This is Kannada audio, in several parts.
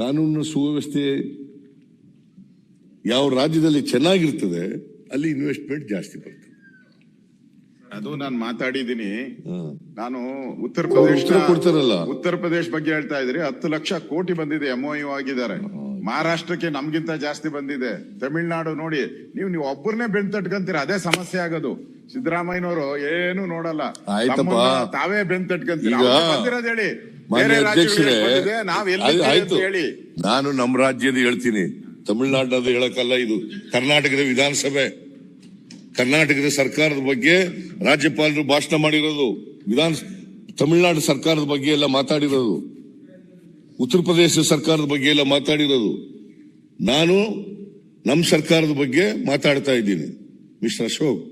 ಕಾನೂನು ಸುವ್ಯವಸ್ಥೆ ಯಾವ ರಾಜ್ಯದಲ್ಲಿ ಚೆನ್ನಾಗಿರ್ತದೆ ಅಲ್ಲಿ ಇನ್ವೆಸ್ಟ್ಮೆಂಟ್ ಜಾಸ್ತಿ ಬರ್ತದೆ. ಅದು ನಾನು ಮಾತಾಡಿದ್ದೀನಿ. ನಾನು ಉತ್ತರ ಪ್ರದೇಶ ಉತ್ತರ ಕೊಡ್ತಾರಲ್ಲ. ಉತ್ತರ ಪ್ರದೇಶ ಬಗ್ಗೆ ಹೇಳ್ತಾ ಇದ್ರಿ ಹತ್ತು ಲಕ್ಷ ಕೋಟಿ ಬಂದಿದೆ ಎಂಒಯು ಆಗಿದ್ದಾರೆ. ಮಹಾರಾಷ್ಟ್ರಕ್ಕೆ ನಮ್ಗಿಂತ ಜಾಸ್ತಿ ಬಂದಿದೆ. ತಮಿಳ್ನಾಡು ನೋಡಿ ನೀವು ನೀವು ಒಬ್ಬರನ್ನೇ ಬೆಣ್ ತಟ್ಕಂತೀರ ಅದೇ ಸಮಸ್ಯೆ ಆಗೋದು. ಸಿದ್ದರಾಮಯ್ಯನವರು ಏನು ನೋಡಲ್ಲ. ತಾವೇ ಬೆಣ್ ತಟ್ಕಂತೀರ? ಬಂದಿರೋದು ಹೇಳಿ. ಅಧ್ಯಕ್ಷರೇ ಆಯ್ತು. ಹೇಳಿ. ನಾನು ನಮ್ಮ ರಾಜ್ಯದ ಹೇಳ್ತೀನಿ. ತಮಿಳುನಾಡದ ಹೇಳಕ್ಕಲ್ಲ ಇದು. ಕರ್ನಾಟಕದ ವಿಧಾನಸಭೆ. ಕರ್ನಾಟಕದ ಸರ್ಕಾರದ ಬಗ್ಗೆ ರಾಜ್ಯಪಾಲರು ಭಾಷಣ ಮಾಡಿರೋದು. ವಿಧಾನ ತಮಿಳುನಾಡು ಸರ್ಕಾರದ ಬಗ್ಗೆ ಎಲ್ಲ ಮಾತಾಡಿರೋದು. ಉತ್ತರ ಪ್ರದೇಶ ಸರ್ಕಾರದ ಬಗ್ಗೆ ಎಲ್ಲ ಮಾತಾಡಿರೋದು. ನಾನು ನಮ್ಮ ಸರ್ಕಾರದ ಬಗ್ಗೆ ಮಾತಾಡ್ತಾ ಇದ್ದೀನಿ. ಮಿಸ್ಟರ್ ಅಶೋಕ್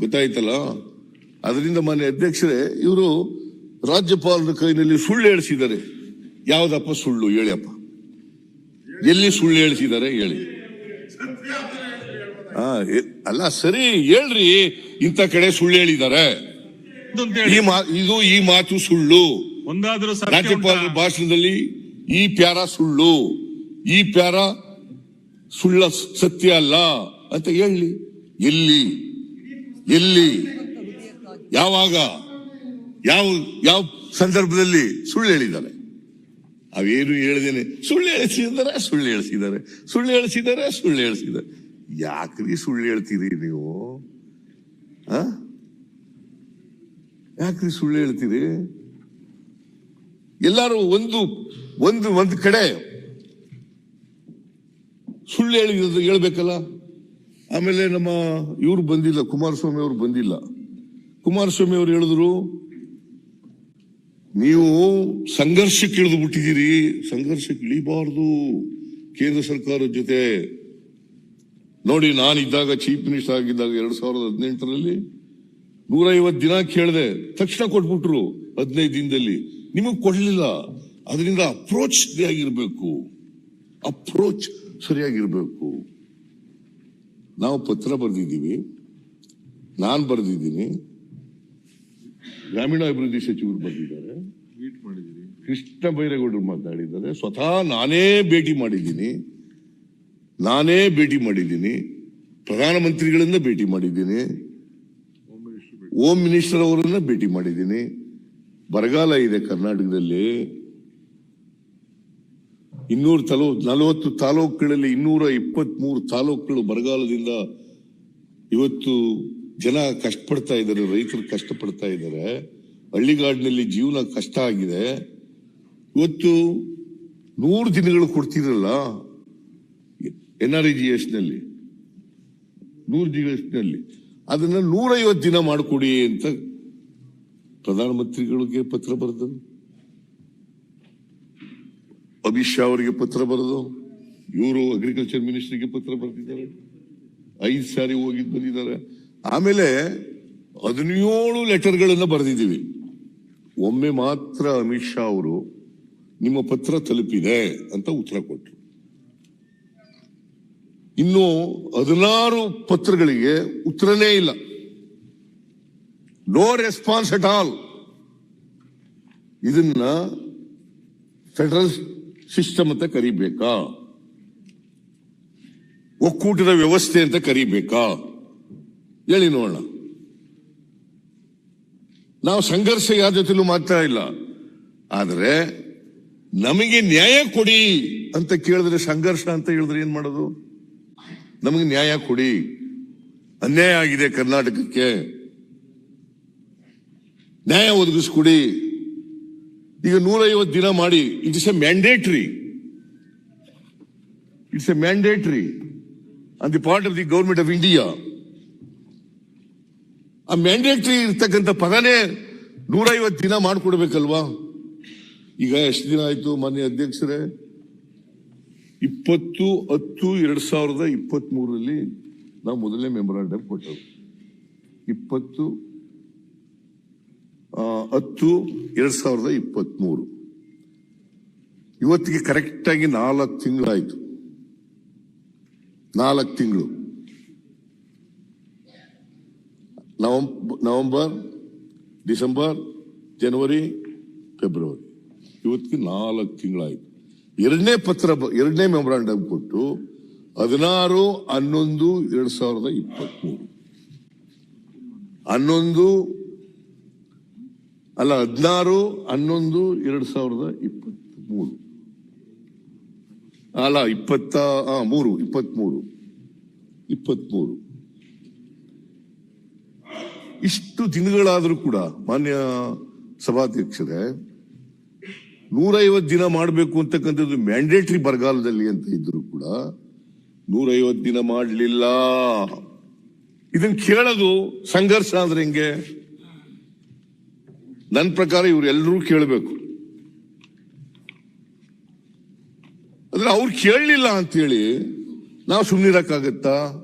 ಗೊತ್ತಾಯ್ತಲ್ಲ? ಅದರಿಂದ ಮಾನ್ಯ ಅಧ್ಯಕ್ಷರೇ ಇವರು ರಾಜ್ಯಪಾಲರ ಕೈನಲ್ಲಿ ಸುಳ್ಳು ಹೇಳಿಸಿದ್ದಾರೆ. ಯಾವ್ದಪ್ಪ ಸುಳ್ಳು? ಹೇಳಿಯಪ್ಪ. ಎಲ್ಲಿ ಸುಳ್ಳು ಹೇಳಿಸಿದ್ದಾರೆ? ಹೇಳಿ. ಅಲ್ಲ ಸರಿ ಹೇಳ್ರಿ. ಇಂಥ ಕಡೆ ಸುಳ್ಳು ಹೇಳಿದ್ದಾರೆ. ಇದು ಈ ಹೇಳಿ ಇದು ಈ ಮಾತು ಸುಳ್ಳು. ಒಂದಾದ್ರೂ ರಾಜ್ಯಪಾಲರ ಭಾಷಣದಲ್ಲಿ ಈ ಪ್ಯಾರ ಸುಳ್ಳು. ಈ ಪ್ಯಾರ ಸುಳ್ಳ ಸತ್ಯ ಅಲ್ಲ ಅಂತ ಹೇಳಿ. ಎಲ್ಲಿ? ಎಲ್ಲಿ? ಯಾವಾಗ? ಯಾವ ಯಾವ ಸಂದರ್ಭದಲ್ಲಿ ಸುಳ್ಳು ಹೇಳಿದ್ದಾರೆ ಅವೇನು ಹೇಳಿದೇನೆ? ಸುಳ್ಳು ಹೇಳಿಸಿದ್ದಾರೆ ಸುಳ್ಳು ಹೇಳಿಸಿದ್ದಾರೆ. ಸುಳ್ಳು ಹೇಳಿಸಿದ್ದಾರೆ ಸುಳ್ಳು ಹೇಳಿಸಿದ್ದಾರೆ. ಯಾಕ್ರಿ ಸುಳ್ಳು ಹೇಳ್ತೀರಿ ನೀವು? ಯಾಕ್ರಿ ಸುಳ್ಳು ಹೇಳ್ತೀರಿ? ಎಲ್ಲರೂ ಒಂದು ಒಂದು ಒಂದು ಕಡೆ ಸುಳ್ಳು ಹೇಳಿ ಹೇಳ್ಬೇಕಲ್ಲ? ಆಮೇಲೆ ನಮ್ಮ ಇವ್ರು ಬಂದಿಲ್ಲ, ಕುಮಾರಸ್ವಾಮಿ ಅವರು ಬಂದಿಲ್ಲ. ಕುಮಾರಸ್ವಾಮಿ ಅವರು ಹೇಳಿದ್ರು ನೀವು ಸಂಘರ್ಷಕ್ಕೆ ಇಳಿದು ಬಿಟ್ಟಿದ್ದೀರಿ. ಸಂಘರ್ಷಕ್ಕೆ ಇಳಿಬಾರ್ದು. ಕೇಂದ್ರ ಸರ್ಕಾರದ ಜೊತೆ. ನೋಡಿ, ನಾನಿದ್ದಾಗ ಚೀಫ್ ಮಿನಿಸ್ಟರ್ ಆಗಿದ್ದಾಗ ಎರಡ್ ಸಾವಿರದ ಹದಿನೆಂಟರಲ್ಲಿ ನೂರೈವತ್ತು ದಿನ ಕೇಳಿದೆ, ತಕ್ಷಣ ಕೊಟ್ಬಿಟ್ರು ಹದಿನೈದು ದಿನದಲ್ಲಿ. ನಿಮಗೆ ಕೊಡ್ಲಿಲ್ಲ. ಅದರಿಂದ ಅಪ್ರೋಚ್ ಸರಿಯಾಗಿರ್ಬೇಕು ಅಪ್ರೋಚ್ ಸರಿಯಾಗಿರ್ಬೇಕು ನಾವು ಪತ್ರ ಬರೆದಿದ್ದೀವಿ. ನಾನು ಬರೆದಿದ್ದೀನಿ. ಗ್ರಾಮೀಣಾಭಿವೃದ್ಧಿ ಸಚಿವರು ಬರೆದಿದ್ದಾರೆ. ಕೃಷ್ಣ ಬೈರೇಗೌಡರು ಮಾತಾಡಿದ್ದಾರೆ. ಸ್ವತಃ ನಾನೇ ಭೇಟಿ ಮಾಡಿದ್ದೀನಿ. ನಾನೇ ಭೇಟಿ ಮಾಡಿದ್ದೀನಿ. ಪ್ರಧಾನಮಂತ್ರಿಗಳಿಂದ ಭೇಟಿ ಮಾಡಿದ್ದೀನಿ. ಹೋಮ್ ಮಿನಿಸ್ಟರ್ ಅವರನ್ನ ಭೇಟಿ ಮಾಡಿದ್ದೀನಿ. ಬರಗಾಲ ಇದೆ ಕರ್ನಾಟಕದಲ್ಲಿ. ಇನ್ನೂರು ತಲೋ ನಲವತ್ತು ತಾಲೂಕುಗಳಲ್ಲಿ ಇನ್ನೂರ ಇಪ್ಪತ್ತ್ ಮೂರು ತಾಲೂಕುಗಳು ಬರಗಾಲದಿಂದ ಇವತ್ತು ಜನ ಕಷ್ಟಪಡ್ತಾ ಇದ್ದಾರೆ ರೈತರು ಕಷ್ಟಪಡ್ತಾ ಇದ್ದಾರೆ. ಹಳ್ಳಿಗಾಡಿನಲ್ಲಿ ಜೀವನ ಕಷ್ಟ ಆಗಿದೆ. ಇವತ್ತು ನೂರು ದಿನಗಳು ಕೊಡ್ತಿರಲ್ಲ ಎನ್ ಆರ್ ಐ ಜಿ ಎಸ್ನಲ್ಲಿ ನೂರು ಜಿ ಎಸ್ನಲ್ಲಿ ಅದನ್ನ ನೂರೈವತ್ತು ದಿನ ಮಾಡಿಕೊಡಿ ಅಂತ ಪ್ರಧಾನಮಂತ್ರಿಗಳಿಗೆ ಪತ್ರ ಬರೆದು, ಅಮಿತ್ ಶಾ ಅವರಿಗೆ ಪತ್ರ ಬರೆದು, ಇವರು ಅಗ್ರಿಕಲ್ಚರ್ ಮಿನಿಸ್ಟ್ರಿಗೆ ಪತ್ರ ಬರೆದಿದ್ದಾರೆ. ಐದು ಸಾರಿ ಹೋಗಿದ್ದು ಬಂದಿದ್ದಾರೆ. ಆಮೇಲೆ ಹದಿನೇಳು ಲೆಟರ್ಗಳನ್ನು ಬರೆದಿದ್ದೀವಿ. ಒಮ್ಮೆ ಮಾತ್ರ ಅಮಿತ್ ಶಾ ಅವರು ನಿಮ್ಮ ಪತ್ರ ತಲುಪಿದೆ ಅಂತ ಉತ್ತರ ಕೊಟ್ಟರು ಇನ್ನು ಹದಿನಾರು ಪತ್ರಗಳಿಗೆ ಉತ್ತರನೇ ಇಲ್ಲ. ನೋ ರೆಸ್ಪಾನ್ಸ್ ಅಟ್ ಆಲ್ ಇದನ್ನ ಫೆಡರಲ್ ಸಿಸ್ಟಮ್ ಅಂತ ಕರಿಬೇಕಾ? ಒಕ್ಕೂಟದ ವ್ಯವಸ್ಥೆ ಅಂತ ಕರಿಬೇಕಾ? ಹೇಳಿ ನೋಡೋಣ. ನಾವು ಸಂಘರ್ಷ ಯಾರ ಜೊತೆಲೂ ಮಾಡ್ತಾ ಇಲ್ಲ. ಆದ್ರೆ ನಮಗೆ ನ್ಯಾಯ ಕೊಡಿ ಅಂತ ಕೇಳಿದ್ರೆ ಸಂಘರ್ಷ ಅಂತ ಹೇಳಿದ್ರೆ ಏನ್ ಮಾಡೋದು? ನಮಗೆ ನ್ಯಾಯ ಕೊಡಿ. ಅನ್ಯಾಯ ಆಗಿದೆ ಕರ್ನಾಟಕಕ್ಕೆ. ನ್ಯಾಯ ಒದಗಿಸ್ಕೊಡಿ. ಈಗ ನೂರೈವತ್ತು ದಿನ ಮಾಡಿ it is a mandatory it's a mandatory on the part of the government of India ಆ ಮ್ಯಾಂಡೇಟ್ರಿ ಇರ್ತಕ್ಕಂಥ ಪದನೇ ನೂರೈವತ್ತು ದಿನ ಮಾಡಿಕೊಡ್ಬೇಕಲ್ವಾ? ಈಗ ಎಷ್ಟು ದಿನ ಆಯ್ತು ಮಾನ್ಯ ಅಧ್ಯಕ್ಷರೇ? ಇಪ್ಪತ್ತು ಹತ್ತು ಎರಡ್ ಸಾವಿರದ ಇಪ್ಪತ್ತ್ ಮೂರರಲ್ಲಿ ನಾವು ಮೊದಲನೇ ಮೆಮೊರಾಂಡಮ್ ಕೊಟ್ಟವು. ಇಪ್ಪತ್ತು ಹತ್ತು ಎರಡ್ ಸಾವಿರದ ಇಪ್ಪತ್ತ್ ಮೂರು ಇವತ್ತಿಗೆ ಕರೆಕ್ಟಾಗಿ ನಾಲ್ಕು ತಿಂಗಳಾಯ್ತು. ನಾಲ್ಕು ತಿಂಗಳು. ನವಂಬರ್, ಡಿಸೆಂಬರ್, ಜನವರಿ, ಫೆಬ್ರವರಿ. ಇವತ್ತಿಗೆ ನಾಲ್ಕು ತಿಂಗಳಾಯಿತು. ಎರಡನೇ ಪತ್ರ ಎರಡನೇ ಮೆಮೊರಾಂಡಮ್ ಕೊಟ್ಟು ಹದಿನಾರು, ಹನ್ನೊಂದು, ಎರಡ್ ಸಾವಿರದ ಇಪ್ಪತ್ಮೂರು. ಹನ್ನೊಂದು, ಅಲ್ಲ, ಹದಿನಾರು, ಹನ್ನೊಂದು, ಎರಡ್ ಸಾವಿರದ ಇಪ್ಪತ್ಮೂರು. ಅಲ್ಲ, ಇಪ್ಪತ್ತ ಮೂರು, ಇಪ್ಪತ್ಮೂರು. ಇಪ್ಪತ್ಮೂರು. ಇಷ್ಟು ದಿನಗಳಾದರೂ ಕೂಡ ಮಾನ್ಯ ಸಭಾಧ್ಯಕ್ಷರೇ, ನೂರೈವತ್ತು ದಿನ ಮಾಡಬೇಕು ಅಂತಕ್ಕಂಥದ್ದು ಮ್ಯಾಂಡೇಟರಿ ಬರಗಾಲದಲ್ಲಿ ಅಂತ ಇದ್ರು ಕೂಡ ನೂರೈವತ್ತು ದಿನ ಮಾಡಲಿಲ್ಲ. ಇದನ್ನ ಕೇಳೋದು ಸಂಘರ್ಷ ಅಂದ್ರೆ ಹಿಂಗೆ? ನನ್ನ ಪ್ರಕಾರ ಇವರೆಲ್ಲರೂ ಕೇಳಬೇಕು. ಅಂದ್ರೆ ಅವ್ರು ಕೇಳಲಿಲ್ಲ ಅಂತೇಳಿ ನಾವು ಸುಮ್ಮನಿರಕ್ಕಾಗತ್ತಾ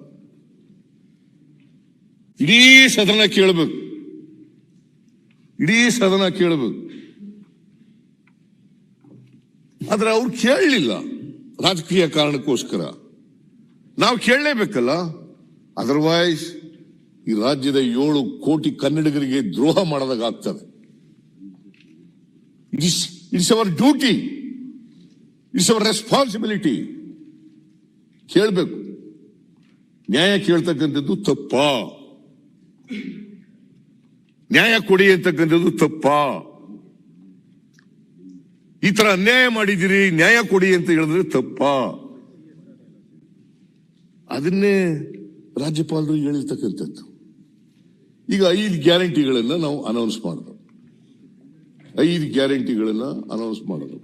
ಇಡೀ ಸದನ ಕೇಳಬೇಕು. ಇಡೀ ಸದನ ಕೇಳಬೇಕು. ಆದ್ರೆ ಅವ್ರು ಕೇಳಲಿಲ್ಲ ರಾಜಕೀಯ ಕಾರಣಕ್ಕೋಸ್ಕರ. ನಾವು ಕೇಳಲೇಬೇಕಲ್ಲ? ಅದರ್ವೈಸ್ ಈ ರಾಜ್ಯದ ಏಳು ಕೋಟಿ ಕನ್ನಡಿಗರಿಗೆ ದ್ರೋಹ ಮಾಡದಾಗ್ತದೆ. It's it's our duty it's our responsibility ಕೇಳಬೇಕು. ನ್ಯಾಯ ಕೇಳ್ತಕ್ಕಂಥದ್ದು ತಪ್ಪಾ? ನ್ಯಾಯ ಕೊಡಿ ಅಂತಕ್ಕಂಥದ್ದು ತಪ್ಪ. ಈ ತರ ಅನ್ಯಾಯ ಮಾಡಿದಿರಿ ನ್ಯಾಯ ಕೊಡಿ ಅಂತ ಹೇಳಿದ್ರೆ ತಪ್ಪ. ಅದನ್ನೇ ರಾಜ್ಯಪಾಲರು ಹೇಳಿರ್ತಕ್ಕಂಥದ್ದು. ಈಗ ಐದು ಗ್ಯಾರಂಟಿಗಳನ್ನ ನಾವು ಅನೌನ್ಸ್ ಮಾಡಿದ್ರು ಐದು ಗ್ಯಾರಂಟಿಗಳನ್ನ ಅನೌನ್ಸ್ ಮಾಡಿದ್ರು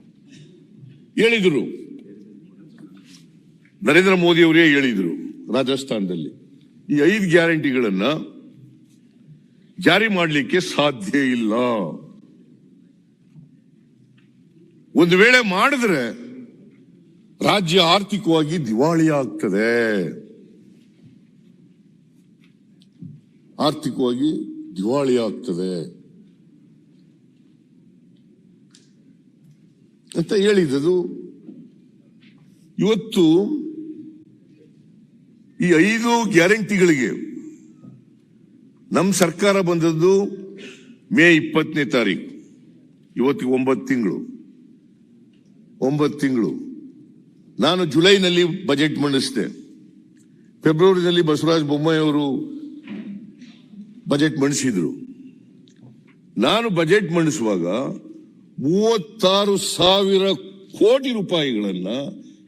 ಹೇಳಿದ್ರು. ನರೇಂದ್ರ ಮೋದಿ ಅವರೇ ಹೇಳಿದ್ರು ರಾಜಸ್ಥಾನದಲ್ಲಿ. ಈ ಐದು ಗ್ಯಾರಂಟಿಗಳನ್ನ ಜಾರಿ ಮಾಡಲಿಕ್ಕೆ ಸಾಧ್ಯ ಇಲ್ಲ. ಒಂದು ವೇಳೆ ಮಾಡಿದ್ರೆ ರಾಜ್ಯ ಆರ್ಥಿಕವಾಗಿ ದಿವಾಳಿ ಆಗ್ತದೆ. ಆರ್ಥಿಕವಾಗಿ ದಿವಾಳಿ ಆಗ್ತದೆ. ಅಂತ ಹೇಳಿದದು ಇವತ್ತು ಈ ಐದು ಗ್ಯಾರಂಟಿಗಳಿಗೆ ನಮ್ಮ ಸರ್ಕಾರ ಬಂದದ್ದು ಮೇ ಇಪ್ಪತ್ತನೇ ತಾರೀಕು. ಇವತ್ತಿಗೆ ಒಂಬತ್ತು ತಿಂಗಳು. ಒಂಬತ್ತು ತಿಂಗಳು. ನಾನು ಜುಲೈನಲ್ಲಿ ಬಜೆಟ್ ಮಂಡಿಸಿದೆ. ಫೆಬ್ರವರಿನಲ್ಲಿ ಬಸವರಾಜ ಬೊಮ್ಮಾಯಿ ಅವರು ಬಜೆಟ್ ಮಂಡಿಸಿದ್ರು. ನಾನು ಬಜೆಟ್ ಮಂಡಿಸುವಾಗ ಮೂವತ್ತಾರು ಸಾವಿರ ಕೋಟಿ ರೂಪಾಯಿಗಳನ್ನ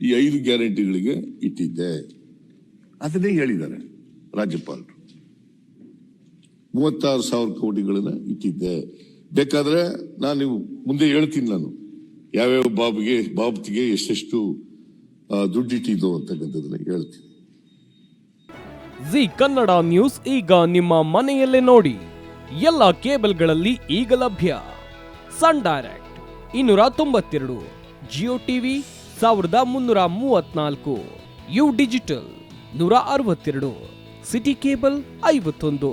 ಈ ಐದು ಗ್ಯಾರಂಟಿಗಳಿಗೆ ಇಟ್ಟಿದ್ದೆ. ಅದನ್ನೇ ಹೇಳಿದ್ದಾರೆ ರಾಜ್ಯಪಾಲರು. ಮೂವತ್ತಾರು ಸಾವಿರ ಕೋಟಿಗಳನ್ನ ಇಟ್ಟಿದ್ದೆ. ಬೇಕಾದ್ರೆ ನಾನು ನೀವು ಮುಂದೆ ಹೇಳ್ತೀನಿ ನಾನು. ಯಾವ್ಯಾವ ಬಾಬ್ಗೆ, ಬಾಬ್ತಿಗೆ ಎಷ್ಟೆಷ್ಟು ದುಡ್ಡು ದುಡ್ಡಿಟ್ಟಿದ್ದು ಅಂತಕ್ಕಂಥದ್ದನ್ನ ಹೇಳ್ತೀನಿ. ಜಿ ಕನ್ನಡ ನ್ಯೂಸ್ ಈಗ ನಿಮ್ಮ ಮನೆಯಲ್ಲೇ ನೋಡಿ. ಎಲ್ಲ ಕೇಬಲ್ಗಳಲ್ಲಿ ಈಗ ಲಭ್ಯ. ಸನ್ ಡೈರೆಕ್ಟ್ ಇನ್ನೂರ ತೊಂಬತ್ತೆರಡು, ಜಿಯೋ ಟಿವಿ ಸಾವಿರದ ಮುನ್ನೂರ ಮೂವತ್ನಾಲ್ಕು, ಯು ಡಿಜಿಟಲ್ ನೂರ ಅರವತ್ತೆರಡು, ಸಿಟಿ ಕೇಬಲ್ ಐವತ್ತೊಂದು.